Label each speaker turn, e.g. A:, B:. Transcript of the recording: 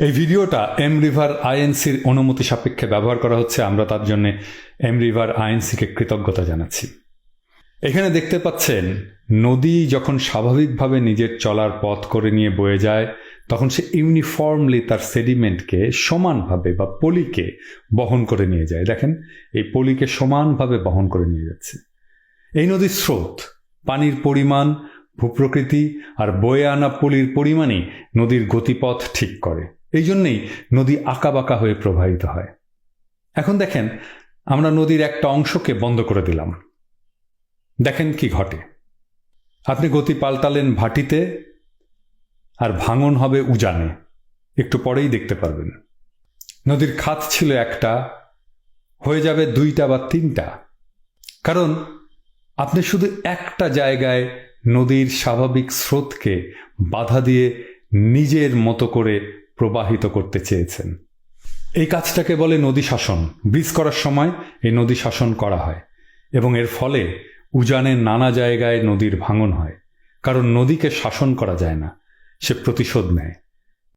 A: এই ভিডিওটা M river আইএনসির অনুমতি সাপেক্ষে ব্যবহার করা হচ্ছে। আমরা তার জন্য এম রিভার আইএনসিকে কৃতজ্ঞতা জানাচ্ছি। এখানে দেখতে পাচ্ছেন, নদী যখন স্বাভাবিকভাবে নিজের চলার পথ করে নিয়ে বয়ে যায়, তখন সে ইউনিফর্মলি তার সেডিমেন্টকে সমানভাবে বা পলিকে বহন করে নিয়ে যায়। দেখেন, এই পলিকে সমানভাবে বহন করে নিয়ে যাচ্ছে। এই নদীর স্রোত, পানির পরিমাণ, ভূপ্রকৃতি আর বয়ে আনা পলির পরিমাণই নদীর গতিপথ ঠিক করে। এই জন্যেই নদী আঁকাবাঁকা হয়ে প্রবাহিত হয়। এখন দেখেন, আমরা নদীর একটা অংশকে বন্ধ করে দিলাম। দেখেন কি ঘটে। আপনি গতি পাল্টালেন ভাটিতে আর ভাঙন হবে উজানে। একটু পরেই দেখতে পারবেন। নদীর খাত ছিল একটা, হয়ে যাবে দুইটা বা তিনটা। কারণ আপনি শুধু একটা জায়গায় নদীর স্বাভাবিক স্রোতকে বাধা দিয়ে নিজের মতো করে প্রবাহিত করতে চেয়েছেন। এই কাজটাকে বলে নদী শাসন। ব্রিজ করার সময় এই নদী শাসন করা হয় এবং এর ফলে উজানের নানা জায়গায় নদীর ভাঙন হয়। কারণ নদীকে শাসন করা যায় না, সে প্রতিশোধ নেয়।